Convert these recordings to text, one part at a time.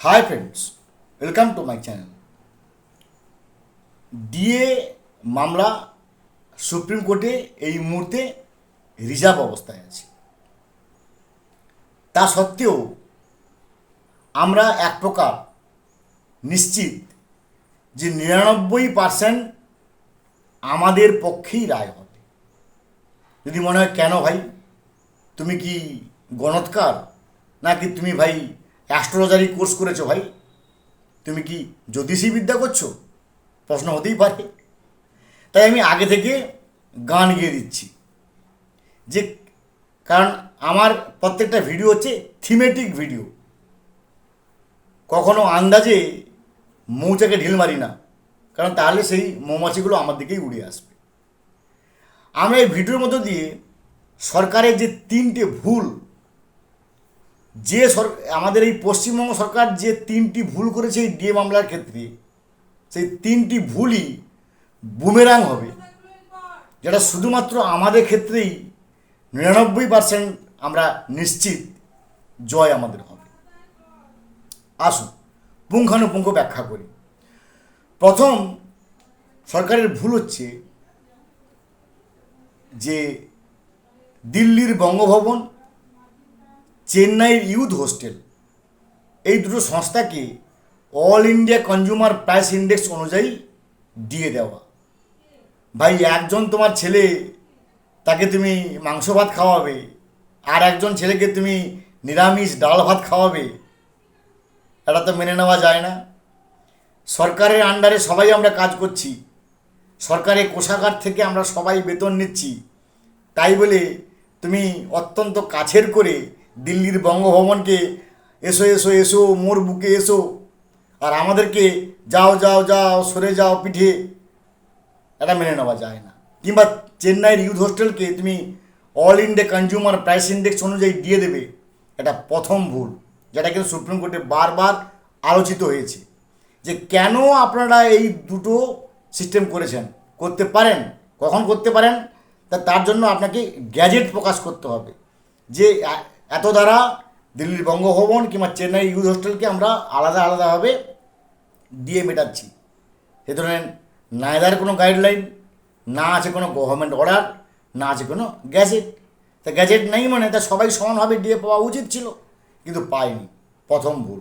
Hi friends welcome to my channel DA মামলা supreme কোর্টে এই মুহূর্তে রিজার্ভ অবস্থায় আছে। তা সত্ত্বেও আমরা এক প্রকার নিশ্চিত যে নিরানব্বই পার্সেন্ট আমাদের পক্ষেই রায় হবে। যদি মনে হয়, কেন ভাই? তুমি কি গণৎকার? নাকি তুমি ভাই অ্যাস্ট্রোলজারি কোর্স করেছ ভাই? তুমি কি জ্যোতিষী বিদ্যা করছ? প্রশ্ন হতেই পারে। তাই আমি আগে থেকে গান গিয়ে দিচ্ছি। যে, কারণ আমার প্রত্যেকটা ভিডিও হচ্ছে থিমেটিক ভিডিও কখনো আন্দাজে মৌচাকে ঢিল মারি না, কারণ তাহলে সেই মৌমাছিগুলো আমার দিকেই উড়ে আসবে। আমরা এই ভিডিওর মধ্য দিয়ে সরকারের যে তিনটে ভুল যে আমাদের এই পশ্চিমবঙ্গ সরকার যে তিনটি ভুল করেছে এই ডিএ মামলার ক্ষেত্রে, সেই তিনটি ভুলই বুমেরাং হবে। যেটা শুধুমাত্র আমাদের ক্ষেত্রেই নিরানব্বই পার্সেন্ট আমরা নিশ্চিত জয় আমাদের হবে। আসুন, পুঙ্খানুপুঙ্খ ব্যাখ্যা করি। প্রথম, সরকারের ভুল হচ্ছে যে দিল্লির বঙ্গভবন চেন্নাইয়ের ইউথ হোস্টেল। এই দুটো সংস্থাকে all India consumer price index অনুযায়ী দিয়ে দেওয়া। ভাই, একজন তোমার ছেলে তাকে তুমি মাংস ভাত খাওয়াবে, আর একজন ছেলেকে তুমি নিরামিষ ডাল ভাত খাওয়াবে, এটা তো মেনে নেওয়া যায় না। সরকারের আন্ডারে সবাই আমরা কাজ করছি, সরকারের কোষাগার থেকে আমরা সবাই বেতন নিচ্ছি, তাই বলে তুমি অত্যন্ত কাছের করে দিল্লির বঙ্গভবনকে এসো এসো এসো, মোর বুকে এসো। আর আমাদেরকে যাও যাও যাও, সরে যাও পিঠে। এটা মেনে নেওয়া যায় না। কিংবা চেন্নাইয়ের ইউথ হোস্টেলকে তুমি all India consumer price index অনুযায়ী দিয়ে দেবে। এটা প্রথম ভুল, যেটা কিন্তু সুপ্রিম কোর্টে বারবার আলোচিত হয়েছে। যে কেন আপনারা এই দুটো সিস্টেম করেছেন? করতে পারেন? কখন করতে পারেন? তা তার জন্য আপনাকে গ্যাজেট প্রকাশ করতে হবে। যে এত দ্বারা দিল্লির বঙ্গভবন কিংবা চেন্নাই ইউথ হোস্টেলকে আমরা আলাদা আলাদাভাবে দিয়ে মেটাচ্ছি। সে ধরনের না কোনো গাইডলাইন, না আছে কোনো গভর্নমেন্ট অর্ডার, না আছে কোনো গ্যাজেট। তা গ্যাজেট নেই মানে তা সবাই সমানভাবে দিয়ে পাওয়া উচিত ছিল, কিন্তু পায়নি প্রথম ভুল,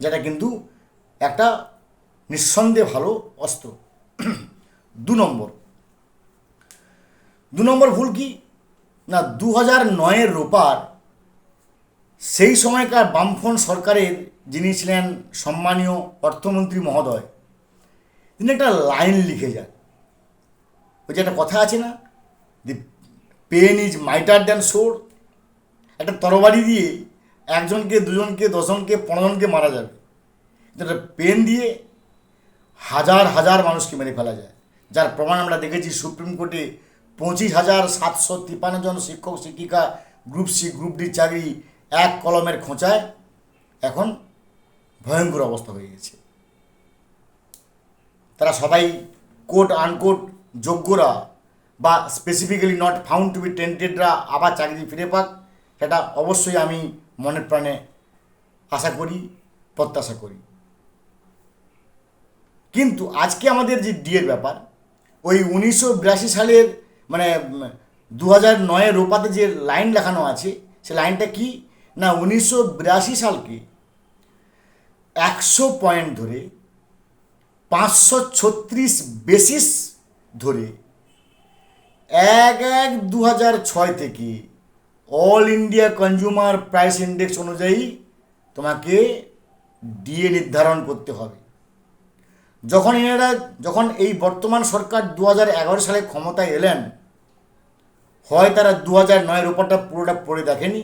যেটা কিন্তু একটা নিঃসন্দেহে ভালো অস্ত্র। দু নম্বর। দু নম্বর ভুল কি? না দু হাজার নয়ের রোপার সেই সময়কার বামফ্রন্ট সরকারের যিনি ছিলেন সম্মানীয় অর্থমন্ত্রী মহোদয়, তিনি একটা লাইন লিখে যান। ওই যে একটা কথা আছে না the pen is mightier than sword একটা তরবারি দিয়ে একজনকে, দুজনকে, দশজনকে, পনেরোজনকে মারা যাবে। একটা পেন দিয়ে হাজার হাজার মানুষকে মেরে ফেলা যায়। যার প্রমাণ আমরা দেখেছি সুপ্রিম কোর্টে পঁচিশ হাজার সাতশো তিপ্পান্ন জন শিক্ষক, শিক্ষিকা, গ্রুপ সি, গ্রুপ ডি চাকরি এক কলমের খোঁচায় এখন ভয়ঙ্কর অবস্থা হয়ে গেছে। তারা সবাই কোট আনকোট যোগ্যরা বা specifically not found to be টেন্টেডরা আবার চাকরি ফিরে পাক, সেটা অবশ্যই আমি মনের প্রাণে আশা করি, প্রত্যাশা করি। কিন্তু আজকে আমাদের যে ডিএর ব্যাপার, ওই উনিশশো বিরাশি সালের মানে দু হাজার নয়ের রোপাতে যে লাইন লেখানো আছে, সে লাইনটা কি? না, উনিশশো বিরাশি সালকে একশো পয়েন্ট ধরে পাঁচশো ছত্রিশ বেসিস ধরে এক এক দু হাজার ছয় থেকে all India consumer price index অনুযায়ী তোমাকে ডিএ নির্ধারণ করতে হবে। যখন এনারা যখন এই বর্তমান সরকার দু হাজার এগারো সালে ক্ষমতায় এলেন, হয় তারা দু হাজার নয়ের ওপরটা পুরোটা পড়ে দেখেনি।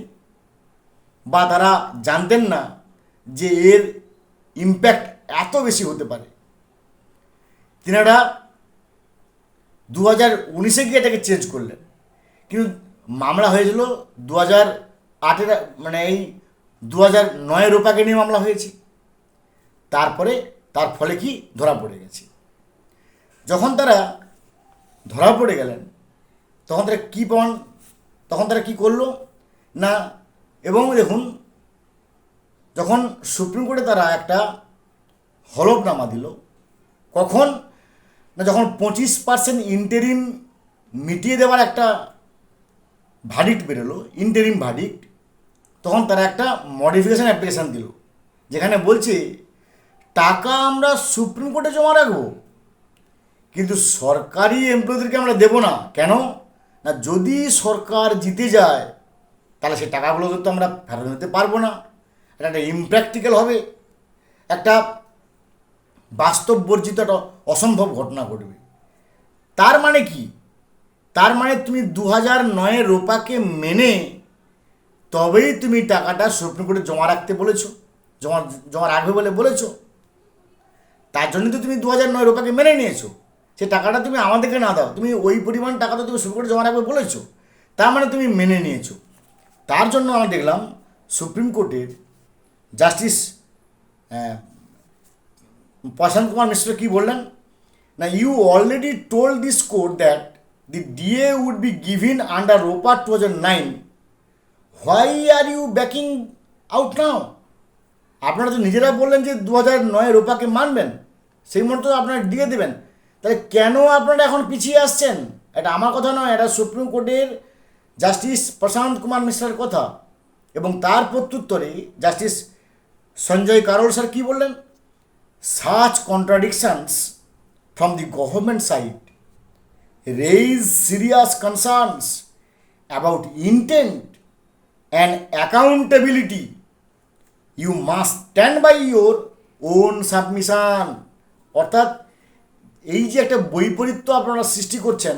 বা তারা জানতেন না যে এর ইম্প্যাক্ট এত বেশি হতে পারে। তিনারা দু হাজার উনিশে গিয়ে এটাকে চেঞ্জ করলেন। কিন্তু মামলা হয়েছিল দু হাজার আটের মানে এই দু হাজার নয়ের রূপাকে নিয়ে মামলা হয়েছে। তারপরে তার ফলে কি ধরা পড়ে গেছে। যখন তারা ধরা পড়ে গেলেন, তখন তারা কী প্রমাণ, তখন তারা কী করল? না এবং দেখুন, যখন সুপ্রিম কোর্টে তারা একটা হলফনামা দিল, কখন? না, যখন পঁচিশ পার্সেন্ট ইন্টারিম মিটিয়ে দেওয়ার একটা ভার্ডিক্ট বেরোলো ইন্টারিম ভার্ডিক্ট তখন তারা একটা মডিফিকেশান অ্যাপ্লিকেশান দিল, যেখানে বলছে, টাকা আমরা সুপ্রিম কোর্টে জমা রাখব, কিন্তু সরকারি এমপ্লয়ীদেরকে আমরা দেবো না। কেন? না, যদি সরকার জিতে যায় তাহলে সেই টাকাগুলো তো আমরা ফেরত নিতে পারব না। এটা একটা ইমপ্র্যাকটিক্যাল হবে। একটা বাস্তব বর্জিত একটা অসম্ভব ঘটনা ঘটবে। তার মানে কি? তার মানে তুমি দু হাজার নয়ের রোপাকে মেনে তবেই তুমি টাকাটা সুপ্রিম কোর্টে জমা রাখতে বলেছ, জমা জমা রাখবে বলে বলেছ। তার জন্য তো তুমি দু হাজার নয় রোপাকে মেনে নিয়েছো। সে টাকাটা তুমি আমাদেরকে না দাও, তুমি ওই পরিমাণ টাকা তো তুমি সুপ্রিম কোর্টে জমা রাখবে বলেছ। তার মানে তুমি মেনে নিয়েছো। তার জন্য আমরা দেখলাম সুপ্রিম কোর্টের জাস্টিস প্রশান্ত কুমার মিশ্র কী বললেন? না you already told this court that the DA would be given under ROPA two thousand nine why are you backing out now আপনারা তো নিজেরা বললেন যে দু হাজার নয় রোপাকে মানবেন। সেই মতো আপনারা দিয়ে দেবেন। তাহলে কেন আপনারা এখন পিছিয়ে আসছেন? এটা আমার কথা নয়, এটা সুপ্রিম কোর্টের জাস্টিস প্রশান্ত কুমার মিশ্রের কথা এবং তার প্রত্যুত্তরে জাস্টিস সঞ্জয় কারোর স্যার কী বললেন? Such contradictions from the government side raise serious concerns about intent and accountability you must stand by your own submission অর্থাৎ এই যে একটা বৈপরীত্য আপনারা সৃষ্টি করছেন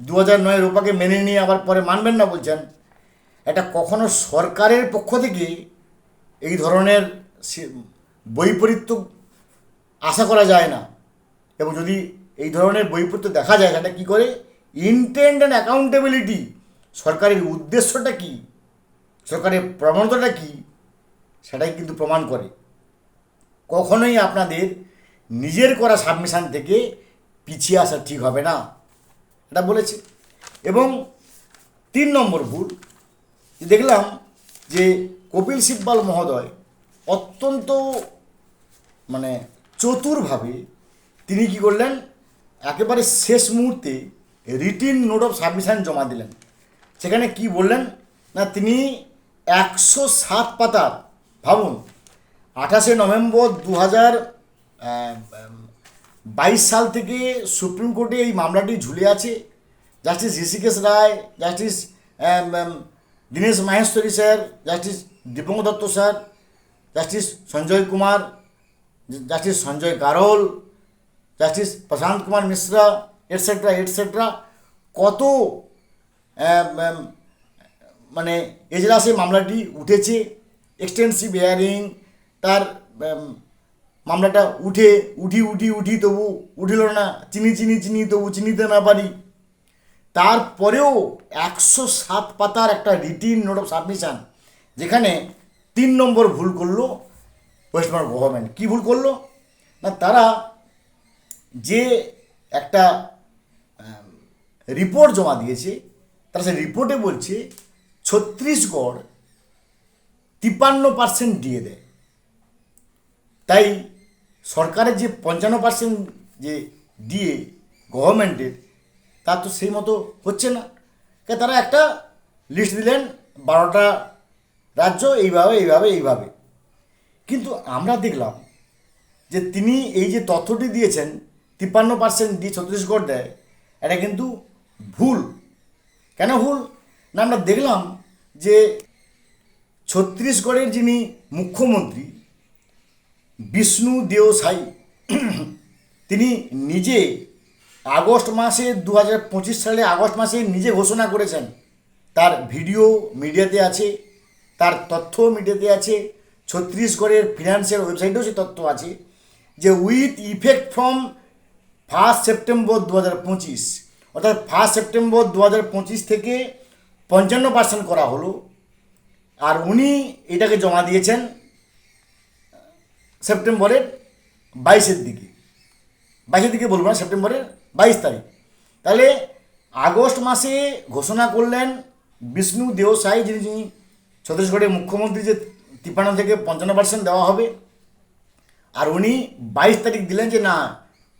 দু হাজার নয় রূপাকে মেনে নিয়ে আবার পরে মানবেন না বলছেন, এটা কখনো সরকারের পক্ষ থেকে এই ধরনের বৈপরীত্য আশা করা যায় না? এবং যদি এই ধরনের বৈপরীত্য দেখা যায়, সেটা কী করে? ইন্টেন্ট অ্যান্ড অ্যাকাউন্টেবিলিটি সরকারের উদ্দেশ্যটা কী? সরকারের প্রবণতাটা কী? সেটাই কিন্তু প্রমাণ করে। কখনোই আপনাদের নিজের করা সাবমিশন থেকে পিছিয়ে আসা ঠিক হবে না। এটা বলেছে। এবং তিন নম্বর ভুল দেখলাম যে কপিল সিব্বাল মহোদয় অত্যন্ত মানে চতুরভাবে তিনি কি করলেন, একেবারে শেষ মুহূর্তে রিটিন নোট অফ সাবমিশন জমা দিলেন। সেখানে কি বললেন, না তিনি একশো সাত পাতার, ভাবুন, আঠাশে নভেম্বর দু হাজার বাইশ সাল থেকে সুপ্রিম কোর্টে এই মামলাটি ঝুলে আছে। Justice Hrishikesh Roy, justice Dinesh Maheshwari sir, justice Dipankar Datta sir, justice Sanjay Kumar, justice Sanjay Karol, justice Prashant Kumar Mishra etcetera etcetera কত মানে এজলাসে মামলাটি উঠেছে এক্সটেন্সিভ হেয়ারিং তার মামলাটা উঠে, উঠি উঠি উঠি তবু উঠিল না। চিনি চিনি চিনি তবু চিনিতে না পারি। তারপরেও একশো সাত পাতার একটা রিটিন নোট অফ সাবমিশন, যেখানে তিন নম্বর ভুল করল ওয়েস্ট ওয়েস্টবেঙ্গল গভর্নমেন্ট। কী ভুল করল? না, তারা যে একটা রিপোর্ট জমা দিয়েছে, তারা সেই রিপোর্টে বলছে ছত্তিশগড় তিপ্পান্ন পার্সেন্ট দিয়ে দেয়। তাই সরকারের যে পঞ্চান্ন পার্সেন্ট যে দিয়ে গভর্নমেন্টের, তা তো সেই মতো হচ্ছে না। তারা একটা লিস্ট দিলেন, বারোটা রাজ্য এইভাবে এইভাবে এইভাবে। কিন্তু আমরা দেখলাম যে তিনি এই যে তথ্যটি দিয়েছেন, তিপ্পান্ন পার্সেন্ট দিয়ে ছত্তিশগড় দেয়, এটা কিন্তু ভুল। কেন ভুল? না, আমরা দেখলাম যে ছত্তিশগড়ের যিনি মুখ্যমন্ত্রী বিষ্ণু দেও সাই। তিনি নিজে আগস্ট মাসে দু হাজার পঁচিশ সালে আগস্ট মাসে নিজে ঘোষণা করেছেন। তার ভিডিও মিডিয়াতে আছে, তার তথ্য মিডিয়াতে আছে, ছত্তিশগড়ের ফিনান্সিয়াল ওয়েবসাইটেও সে তথ্য আছে যে with effect from first September দু হাজার পঁচিশ, অর্থাৎ ফার্স্ট সেপ্টেম্বর দু হাজার পঁচিশ থেকে পঞ্চান্ন পার্সেন্ট করা হলো। আর উনি এটাকে জমা দিয়েছেন সেপ্টেম্বরের বাইশের দিকে। বাইশের দিকে বলব না, সেপ্টেম্বরের বাইশ তারিখ। তাহলে আগস্ট মাসে ঘোষণা করলেন বিষ্ণু দেওসাই, যিনি যিনি ছত্তিশগড়ের মুখ্যমন্ত্রী, যে তিপ্পান্ন থেকে পঞ্চান্ন পার্সেন্ট দেওয়া হবে। আর উনি বাইশ তারিখ দিলেন যে, না,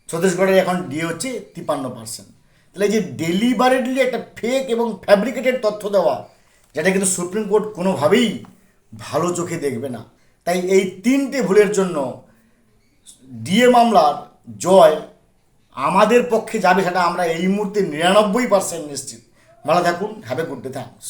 ছত্তিশগড়ের এখন ডিএ হচ্ছে তিপ্পান্ন পার্সেন্ট তাহলে যে ডেলিবারেটলি একটা ফেক এবং ফ্যাব্রিকেটেড তথ্য দেওয়া, যেটা কিন্তু সুপ্রিম কোর্ট কোনোভাবেই ভালো চোখে দেখবে না। তাই এই তিনটে ভুলের জন্য ডিএ মামলার জয় আমাদের পক্ষে যাবে সেটা আমরা এই মুহূর্তে নিরানব্বই পার্সেন্ট নিশ্চিত। ভালো থাকুন have a good day thanks